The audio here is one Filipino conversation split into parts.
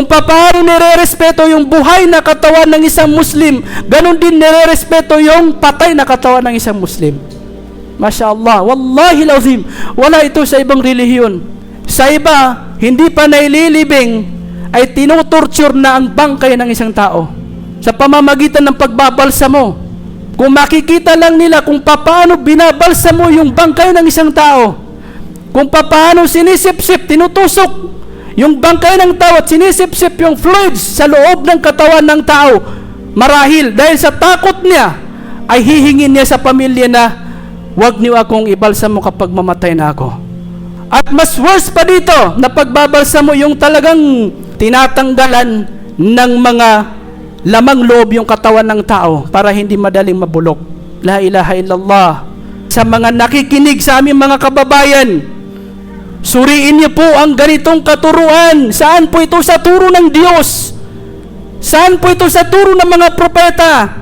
Kung paano nire-respeto yung buhay na katawan ng isang Muslim, ganun din nire-respeto yung patay na katawan ng isang Muslim. Masya Allah, wallahi lazim, wala ito sa ibang relihiyon. Sa iba, hindi pa naililibing, ay tinutorture na ang bangkay ng isang tao. Sa pamamagitan ng pagbabalsa mo. Kung makikita lang nila kung paano binabalsa mo yung bangkay ng isang tao, kung paano sinisip-sip, tinutusok yung bangkay ng tao at sinisip-sip yung fluids sa loob ng katawan ng tao, marahil dahil sa takot niya, ay hihingin niya sa pamilya na Huwag niyo akong ibalsa mo kapag mamatay na ako. At mas worse pa dito, na pagbabalsa mo yung talagang tinatanggalan ng mga lamang loob yung katawan ng tao para hindi madaling mabulok. La ilaha illallah. Sa mga nakikinig sa aming mga kababayan, suriin niyo po ang ganitong katuruan. Saan po ito sa turo ng Diyos? Saan po ito sa turo ng mga propeta?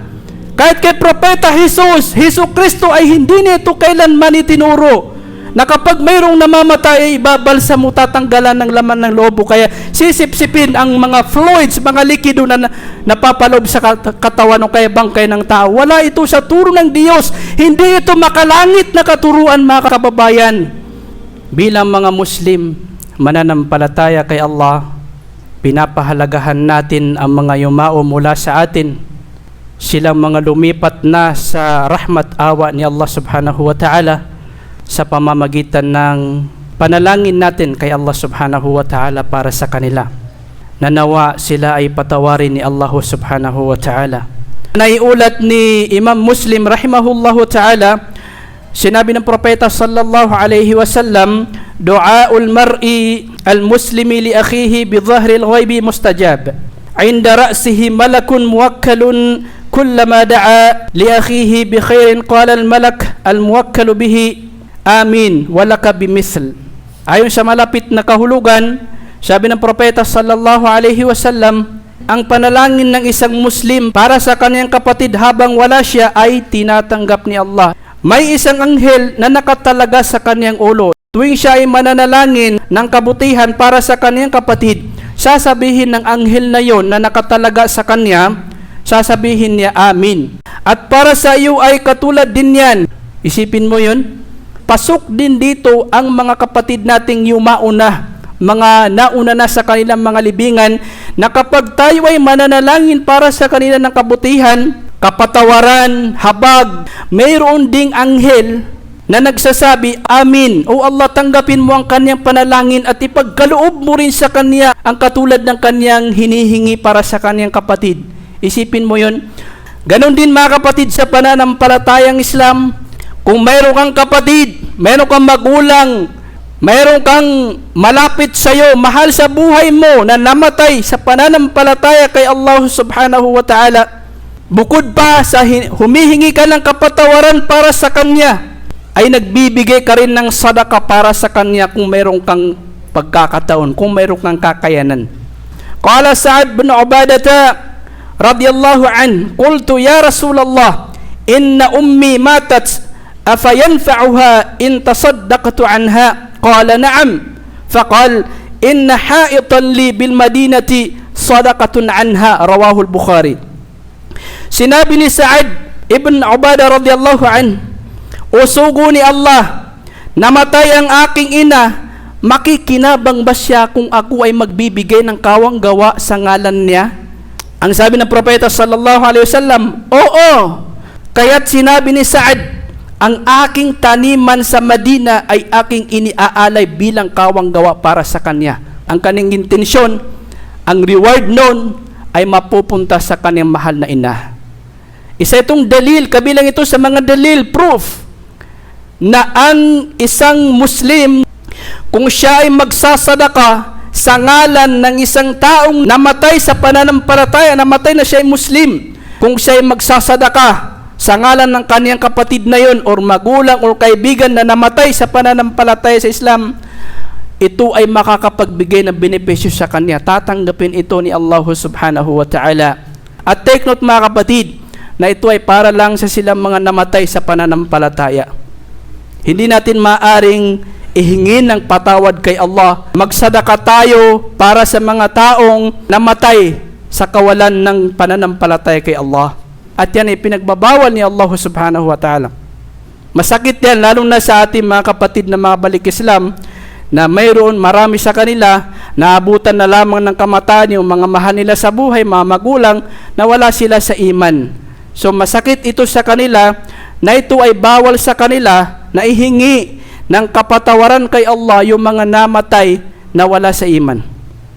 Kahit kay Propeta Jesus, Heso Kristo ay hindi nito kailanman itinuro na kapag mayroong namamatay, ibabalsa mo tatanggalan ng laman ng loob kaya sisipsipin ang mga fluids, mga likido na na- napapaloob sa kat- katawan o kaya bangkay ng tao. Wala ito sa turo ng Diyos. Hindi ito makalangit na katuruan mga kababayan. Bilang mga Muslim, mananampalataya kay Allah, pinapahalagahan natin ang mga yumao mula sa atin silang mga lumipat na sa rahmat awa ni Allah subhanahu wa ta'ala sa pamamagitan ng panalangin natin kay Allah subhanahu wa ta'ala para sa kanila. Nanawa sila ay patawarin ni Allah subhanahu wa ta'ala. Naiulat ni Imam Muslim rahimahullahu ta'ala, Sinabi ng propeta sallallahu alaihi wasallam, "Du'aul mar'i al-muslimi li akhihi bi dhahri al-ghaibi mustajab." 'Inda ra'sihi malakun muwakkalun kullama da'a li akhihi bi khairin qala al-malak al-muwakkalu bihi amin walaka bimisl. Ayon sa malapit na kahulugan, sabi ng propeta sallallahu alaihi wasallam, ang panalangin ng isang Muslim para sa kanyang kapatid habang wala siya ay tinatanggap ni Allah. May isang anghel na nakatalaga sa kaniyang ulo. Tuwing siya ay mananalangin ng kabutihan para sa kaniyang kapatid, sasabihin ng anghel na yon na nakatalaga sa kanya, sasabihin niya, Amin. At para sa iyo ay katulad din yan. Isipin mo yon pasok din dito ang mga kapatid nating yumauna, mga nauna na sa kanilang mga libingan, na kapag tayo ay mananalangin para sa kanila ng kabutihan, kapatawaran, habag, mayroon ding anghel na nagsasabi, Amin. O Allah, tanggapin mo ang kanyang panalangin at ipagkaloob mo rin sa kanya ang katulad ng kanyang hinihingi para sa kanyang kapatid. Isipin mo yon. Ganon din mga kapatid sa pananampalatayang Islam, kung mayroon kang kapatid, mayroon kang magulang, mayroon kang malapit sa iyo, mahal sa buhay mo na namatay sa pananampalataya kay Allah subhanahu wa ta'ala, Bukod pa sa humihingi ka ng kapatawaran para sa Kanya, ay nagbibigay ka rin ng sadaka para sa Kanya kung mayroong kang pagkakataon, kung mayroong kang kakayanan. Kala Sa'ad bin Ubadata, radiyallahu an, Kultu ya Rasulallah, inna ummi matat, afayanfa'uha in tasaddaqtu anha? Kala na'am. Fakal, inna ha'itan li bil madinati sadaqatun anha, rawahul Bukhari. Sinabi ni Sa'ad ibn Ubada radiyallahu an, Usugo ni Allah, namatay ang aking ina, makikinabang ba siya kung ako ay magbibigay ng kawang gawa sa ngalan niya? Ang sabi ng propeta sallallahu alaihi wasallam, Oo, kaya't sinabi ni Sa'ad, ang aking taniman sa Madina ay aking iniaalay bilang kawang gawa para sa kanya. Ang kanyang intensyon, ang reward noon ay mapupunta sa kanyang mahal na ina. Isa itong dalil, kabilang ito sa mga dalil, proof, na ang isang Muslim, kung siya ay magsasadaka sa ngalan ng isang taong namatay sa pananampalataya, namatay na siya ay Muslim, kung siya ay magsasadaka sa ngalan ng kaniyang kapatid na yon or magulang or kaibigan na namatay sa pananampalataya sa Islam, ito ay makakapagbigay ng benepisyo sa kanya. Tatanggapin ito ni Allah subhanahu wa ta'ala. At take note mga kapatid, na ito ay para lang sa silang mga namatay sa pananampalataya. Hindi natin maaring ihingin ng patawad kay Allah. Magsadaka tayo para sa mga taong namatay sa kawalan ng pananampalataya kay Allah. At yan ay pinagbabawal ni Allah subhanahu wa ta'ala. Masakit yan, lalo na sa ating mga kapatid na mga balik Islam, na mayroon marami sa kanila naabutan na lamang ng kamatayan yung mga mahal nila sa buhay, mga magulang, na wala sila sa iman. So masakit ito sa kanila na ito ay bawal sa kanila na ihingi ng kapatawaran kay Allah yung mga namatay na wala sa iman.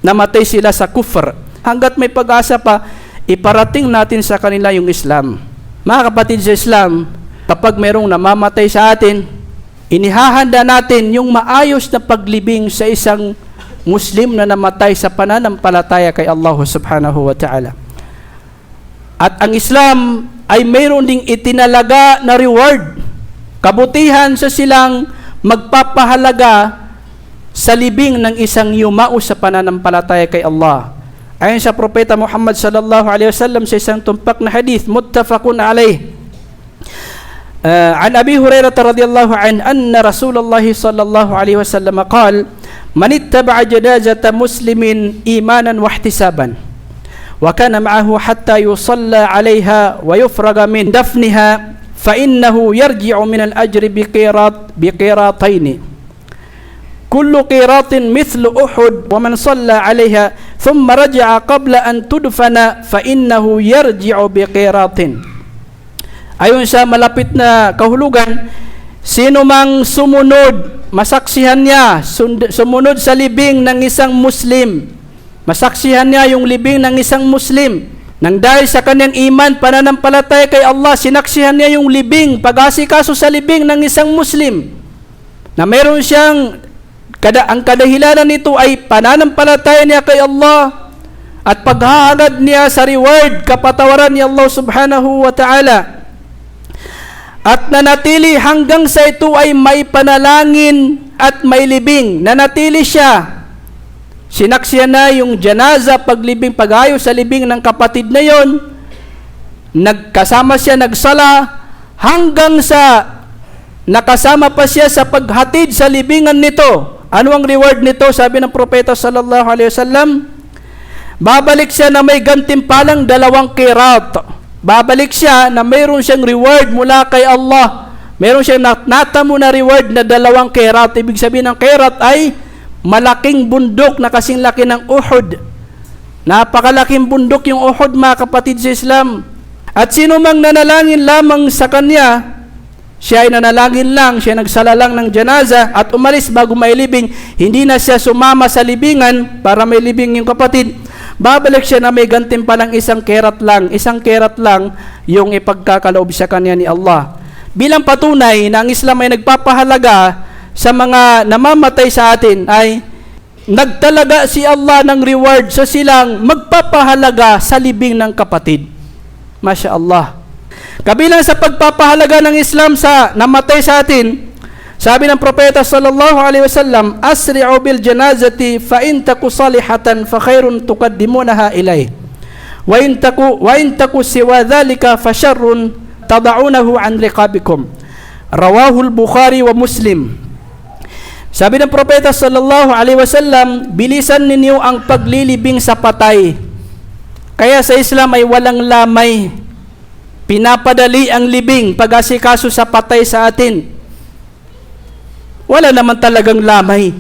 Namatay sila sa kufr. Hanggat may pag-asa pa, iparating natin sa kanila yung Islam. Mga kapatid sa Islam, kapag mayroong namamatay sa atin, inihahanda natin yung maayos na paglibing sa isang Muslim na namatay sa pananampalataya kay Allah subhanahu wa ta'ala. At ang Islam ay mayroon ding itinalaga na reward. Kabutihan sa silang magpapahalaga sa libing ng isang yumao sa pananampalataya kay Allah. Ayon sa propeta Muhammad sallallahu alaihi wasallam sa isang tumpak na hadith muttafaqun alaih. Uh, عن أبي هريرة رضي الله عنه أن رسول الله صلى الله عليه وسلم قال من اتبع جنازة مسلم إيمانا واحتسابا وكان معه حتى يصلى عليها ويفرغ من دفنها فإنه يرجع من الأجر بقيراط بقيراطين. كل قيراط مثل أحد ومن صلى عليها ثم رجع قبل أن تدفن فإنه يرجع بقيراط. Ayon sa malapit na kahulugan, sino mang sumunod, masaksihan niya, sumunod sa libing ng isang Muslim, masaksihan niya yung libing ng isang Muslim, nang dahil sa kanyang iman, pananampalataya kay Allah, sinaksihan niya yung libing, pag-asikaso sa libing ng isang Muslim, na meron siyang, kada, ang kadahilanan nito ay pananampalataya niya kay Allah, at paghahangad niya sa reward, kapatawaran ni Allah subhanahu wa ta'ala, at nanatili hanggang sa ito ay may panalangin at may libing. Nanatili siya. Sinaksiya na yung janaza, paglibing, pag-ayos sa libing ng kapatid na yon. Nagkasama siya, nagsala, hanggang sa nakasama pa siya sa paghatid sa libingan nito. Ano ang reward nito? Sabi ng propeta sallallahu alaihi wasallam, babalik siya na may gantimpalang dalawang kirat. Babalik siya na mayroon siyang reward mula kay Allah. Mayroon siyang nat- natamo na reward na dalawang kerat. Ibig sabihin ng kerat ay malaking bundok na kasing laki ng Uhud. Napakalaking bundok yung Uhud mga kapatid sa Islam. At sino mang nanalangin lamang sa kanya, siya ay nanalangin lang, siya nagsala lang ng janaza at umalis bago mailibing, hindi na siya sumama sa libingan para may libing yung kapatid babalik siya na may gantimpalang isang kerat lang, isang kerat lang yung ipagkakaloob sa kanya ni Allah. Bilang patunay na ang Islam ay nagpapahalaga sa mga namamatay sa atin ay nagtalaga si Allah ng reward sa silang magpapahalaga sa libing ng kapatid. Masya Allah. Kabilang sa pagpapahalaga ng Islam sa namatay sa atin, sabi ng propeta sallallahu alaihi wasallam, "Asri'u bil janazati fa in taku salihatan fa khairun tuqaddimunaha ilay. Wa in taku wa in taku siwa dhalika fa sharrun tad'unahu an riqabikum." Rawahu al-Bukhari wa Muslim. Sabi ng propeta sallallahu alaihi wasallam, bilisan ninyo ang paglilibing sa patay. Kaya sa Islam ay walang lamay. Pinapadali ang libing pag-asikaso sa patay sa atin wala naman talagang lamay.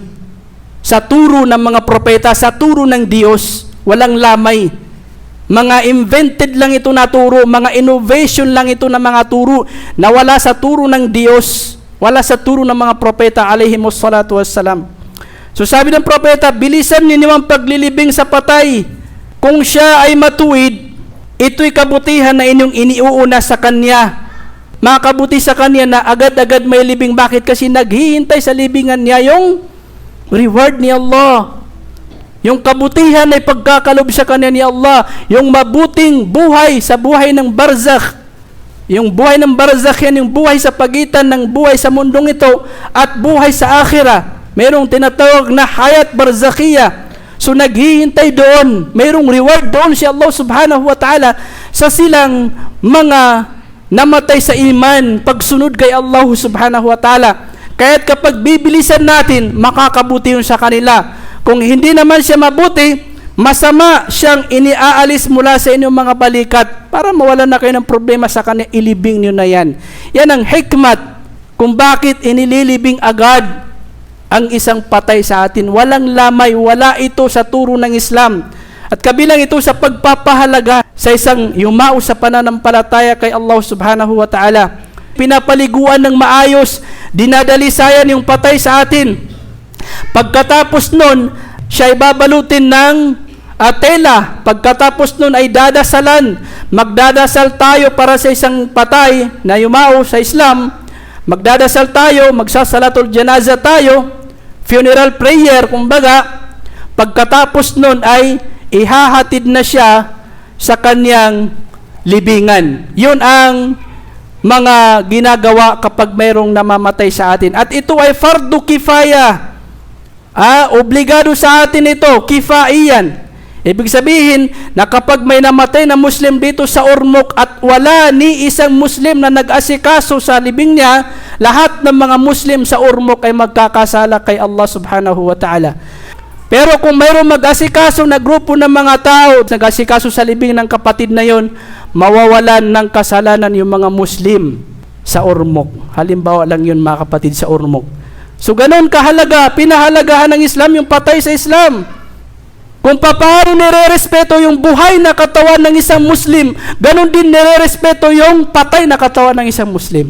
Sa turo ng mga propeta, sa turo ng Diyos, walang lamay. Mga invented lang ito na turo, mga innovation lang ito na mga turo na wala sa turo ng Diyos, wala sa turo ng mga propeta alaihimus salatu wassalam. So sabi ng propeta, bilisan ninyo ang paglilibing sa patay. Kung siya ay matuwid, ito'y kabutihan na inyong iniuuna sa kanya makabuti sa kanya na agad-agad may libing. Bakit? Kasi naghihintay sa libingan niya yung reward ni Allah. Yung kabutihan ay pagkakalob sa kanya ni Allah. Yung mabuting buhay sa buhay ng barzakh. Yung buhay ng barzakh yan, yung buhay sa pagitan ng buhay sa mundong ito at buhay sa akhira. Merong tinatawag na hayat barzakhiya. So naghihintay doon. Merong reward doon si Allah subhanahu wa ta'ala sa silang mga namatay sa iman, pagsunod kay Allah subhanahu wa ta'ala. Kaya't kapag bibilisan natin, makakabuti yun sa kanila. Kung hindi naman siya mabuti, masama siyang iniaalis mula sa inyong mga balikat para mawala na kayo ng problema sa kanya, ilibing niyo na yan. Yan ang hikmat kung bakit inililibing agad ang isang patay sa atin. Walang lamay, wala ito sa turo ng Islam. At kabilang ito sa pagpapahalaga sa isang yumao sa pananampalataya kay Allah subhanahu wa ta'ala. Pinapaliguan ng maayos, dinadalisayan yung patay sa atin. Pagkatapos nun, siya ay babalutin ng tela. Pagkatapos nun ay dadasalan. Magdadasal tayo para sa isang patay na yumao sa Islam. Magdadasal tayo, magsasalatul janaza tayo, funeral prayer, kumbaga, pagkatapos nun ay ihahatid na siya sa kanyang libingan. Yun ang mga ginagawa kapag mayroong namamatay sa atin. At ito ay fardu kifaya. Ah, obligado sa atin ito, kifaiyan. Ibig sabihin na kapag may namatay na Muslim dito sa Ormoc at wala ni isang Muslim na nag-asikaso sa libing niya, lahat ng mga Muslim sa Ormoc ay magkakasala kay Allah subhanahu wa ta'ala. Pero kung mayroong mag-asikaso na grupo ng mga tao, nag-asikaso sa libing ng kapatid na yon, mawawalan ng kasalanan yung mga Muslim sa Ormoc. Halimbawa lang yun mga kapatid sa Ormoc. So ganun kahalaga, pinahalagahan ng Islam yung patay sa Islam. Kung paano nire-respeto yung buhay na katawan ng isang Muslim, ganun din nire-respeto yung patay na katawan ng isang Muslim.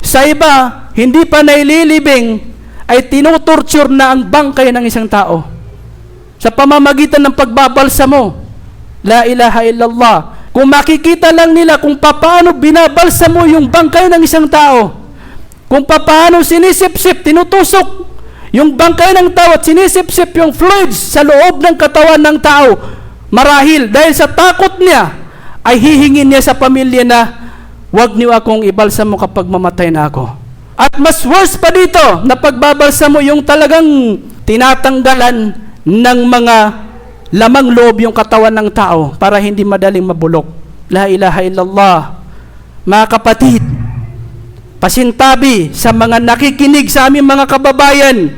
Sa iba, hindi pa naililibing, ay tinutorture na ang bangkay ng isang tao. Sa pamamagitan ng pagbabalsa mo, La ilaha illallah. Kung makikita lang nila kung paano binabalsa mo yung bangkay ng isang tao, kung paano sinisip-sip, tinutusok yung bangkay ng tao at sinisip-sip yung fluids sa loob ng katawan ng tao, marahil dahil sa takot niya, ay hihingin niya sa pamilya na, wag niyo akong ibalsa mo kapag mamatay na ako. At mas worse pa dito, na pagbabalsa mo yung talagang tinatanggalan ng mga lamang loob yung katawan ng tao para hindi madaling mabulok. La ilaha illallah. Mga kapatid, pasintabi sa mga nakikinig sa aming mga kababayan,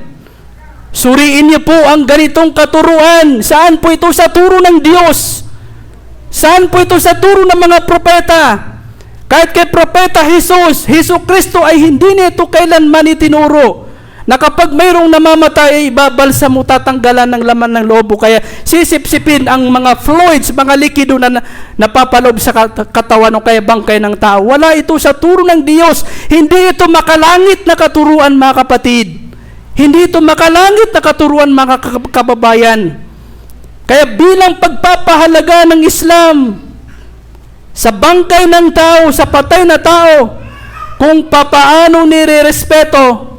suriin niyo po ang ganitong katuruan. Saan po ito sa turo ng Diyos? Saan po ito sa turo ng mga propeta? Kahit kay Propeta Jesus, Hesus Kristo ay hindi nito kailanman itinuro na kapag mayroong namamatay, ay babalsa mo tatanggalan ng laman ng loob kaya sisipsipin ang mga fluids, mga likido na na- napapalob sa kat- katawan o kaya bangkay ng tao. Wala ito sa turo ng Diyos. Hindi ito makalangit na katuruan mga kapatid. Hindi ito makalangit na katuruan mga kab- kababayan. Kaya bilang pagpapahalaga ng Islam, sa bangkay ng tao, sa patay na tao, kung papaano nire-respeto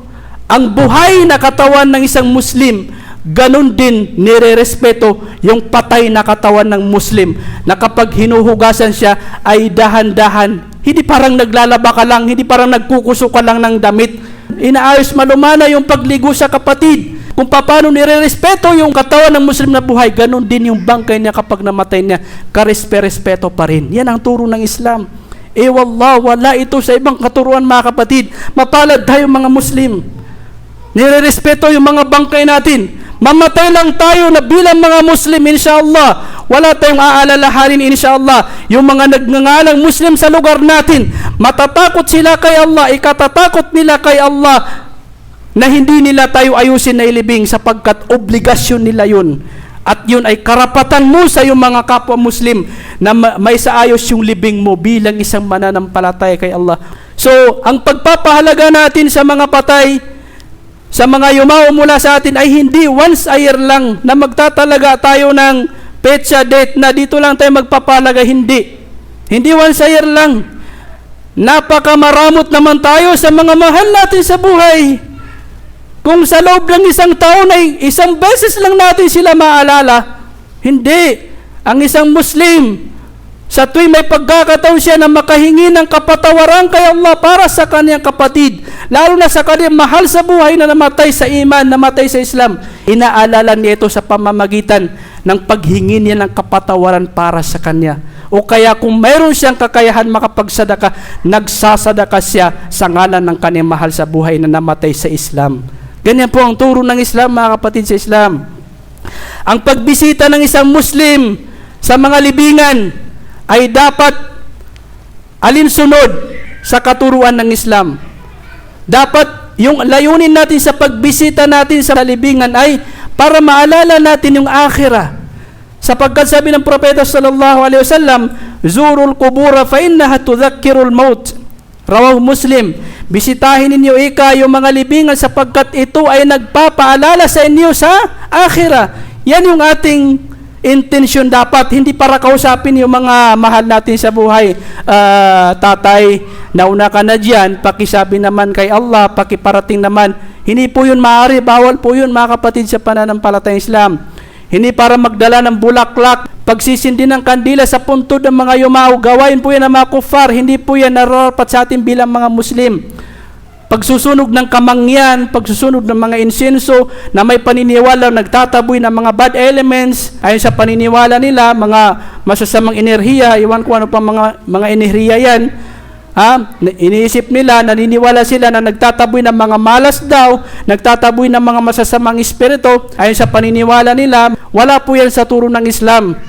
ang buhay na katawan ng isang Muslim, ganun din nire-respeto yung patay na katawan ng Muslim na kapag hinuhugasan siya ay dahan-dahan. Hindi parang naglalaba ka lang, hindi parang nagkukuso ka lang ng damit. Inaayos malumana yung pagligo sa kapatid. Kung paano nire-respeto yung katawan ng Muslim na buhay, ganun din yung bangkay niya kapag namatay niya, karespe-respeto pa rin. Yan ang turo ng Islam. Eh wallah, wala ito sa ibang katuruan mga kapatid. Mapalad tayo mga Muslim. Nire-respeto yung mga bangkay natin. Mamatay lang tayo na bilang mga Muslim, inshallah. Wala tayong aalalahanin, inshallah. Yung mga nagngangalang Muslim sa lugar natin, matatakot sila kay Allah, ikatatakot nila kay Allah na hindi nila tayo ayusin na ilibing sapagkat obligasyon nila yun. At yun ay karapatan mo sa iyong mga kapwa Muslim na ma- may saayos yung libing mo bilang isang mananampalataya kay Allah. So, ang pagpapahalaga natin sa mga patay, sa mga yumao mula sa atin ay hindi once a year lang na magtatalaga tayo ng petsa date na dito lang tayo magpapalaga. Hindi. Hindi once a year lang. Napakamaramot naman tayo sa mga mahal natin sa buhay. Kung sa loob ng isang taon ay isang beses lang natin sila maalala, hindi. Ang isang Muslim, Sa tuwing may pagkakataon siya na makahingi ng kapatawaran kay Allah para sa kanyang kapatid, lalo na sa kanyang mahal sa buhay na namatay sa iman, namatay sa Islam, inaalala niya ito sa pamamagitan ng paghingi niya ng kapatawaran para sa kanya. O kaya kung mayroon siyang kakayahan makapagsadaka, nagsasadaka siya sa ngalan ng kanyang mahal sa buhay na namatay sa Islam. Ganyan po ang turo ng Islam, mga kapatid sa Islam. Ang pagbisita ng isang Muslim sa mga libingan ay dapat alinsunod sa katuruan ng Islam. Dapat yung layunin natin sa pagbisita natin sa libingan ay para maalala natin yung akhirah. Sapagkat sabi ng propeta sallallahu alaihi wasallam, "Zurul qubura fa innaha tudhakkirul maut." Rawahu Muslim. Bisitahin ninyo ika yung mga libingan sapagkat ito ay nagpapaalala sa inyo sa akhirah. Yan yung ating intention dapat. Hindi para kausapin yung mga mahal natin sa buhay. Ah, tatay, nauna ka na dyan, pakisabi naman kay Allah, pakiparating naman. Hindi po yun maaari, bawal po yun mga kapatid sa pananampalatayang Islam. Hindi para magdala ng bulaklak, pagsisindi ng kandila sa puntod ng mga yumaw, gawain po yan ng mga kufar, hindi po yan nararapat sa atin bilang mga Muslim. Pagsusunog ng kamangyan, pagsusunog ng mga insenso na may paniniwala nagtataboy ng mga bad elements, ayon sa paniniwala nila, mga masasamang enerhiya, iwan ko ano pa mga, mga enerhiya yan, Ha? Iniisip nila, naniniwala sila na nagtataboy ng mga malas daw, nagtataboy ng mga masasamang espiritu. Ayon sa paniniwala nila, wala po yan sa turo ng Islam.